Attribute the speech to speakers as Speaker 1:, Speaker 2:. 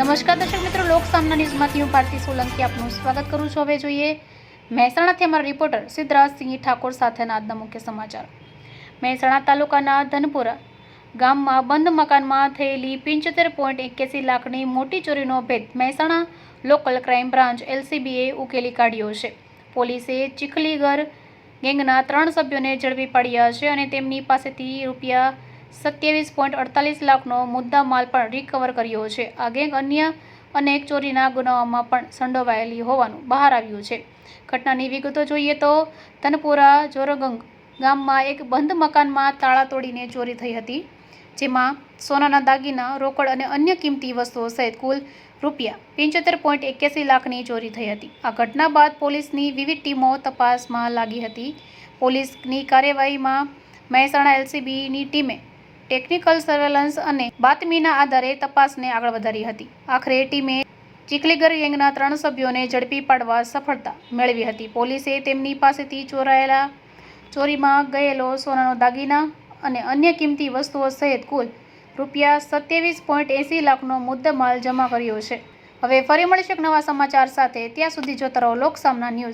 Speaker 1: નમસ્કાર દર્શક મિત્રો, લોક સામના ન્યૂઝમાંથી હું ભારતી સોલંકી આપનું સ્વાગત કરું છું. હવે જોઈએ મહેસાણાથી અમારા રિપોર્ટર સિદ્ધરાજસિંહ ઠાકોર સાથેના આજના મુખ્ય સમાચાર. મહેસાણા તાલુકાના ધનપુરા ગામમાં બંધ મકાનમાં થયેલી પંચોતેર પોઈન્ટ એક્યાસી લાખની મોટી ચોરીનો ભેદ મહેસાણા લોકલ ક્રાઇમ બ્રાન્ચ એલસીબીએ ઉકેલી કાઢ્યો છે. પોલીસે ચીખલીગર ગેંગના ત્રણ સભ્યોને ઝડપી પાડ્યા છે અને તેમની પાસેથી રૂપિયા સત્યાવીસ પોઈન્ટ અડતાલીસ લાખનો મુદ્દા માલ પણ રિકવર કર્યો છે. આ ગેંગ અન્ય અનેક ચોરીના ગુનાઓમાં પણ સંડોવાયેલી હોવાનું બહાર આવ્યું છે. ઘટનાની વિગતો જોઈએ તો તનપુરા જોરગંગ ગામમાં એક બંધ મકાનમાં તાળા તોડીને ચોરી થઈ હતી, જેમાં સોનાના દાગીના, રોકડ અને અન્ય કિંમતી વસ્તુઓ સહિત કુલ રૂપિયા પંચોતેર પોઈન્ટ એક્યાસી લાખની ચોરી થઈ હતી. આ ઘટના બાદ પોલીસની વિવિધ ટીમો તપાસમાં લાગી હતી. પોલીસની કાર્યવાહીમાં મહેસાણા એલસીબીની ટીમે ટેકનિકલ સર્વેલન્સ અને બાતમીના આધારે તપાસને આગળ વધારી હતી. આખરે ટીમે ચીખલીગર ગેંગના ત્રણ સભ્યોને ઝડપી પાડવા સફળતા મેળવી હતી. પોલીસે તેમની પાસેથી ચોરાયેલા ચોરીમાં ગયેલો સોનાનો દાગીના અને અન્ય કિંમતી વસ્તુઓ સહિત કુલ રૂપિયા સત્યાવીસ પોઈન્ટ એંસી લાખનો મુદ્દામાલ જમા કર્યો છે. હવે ફરી મળીશું નવા સમાચાર સાથે. ત્યાં સુધી જોતા રહો લોકસામના ન્યૂઝ.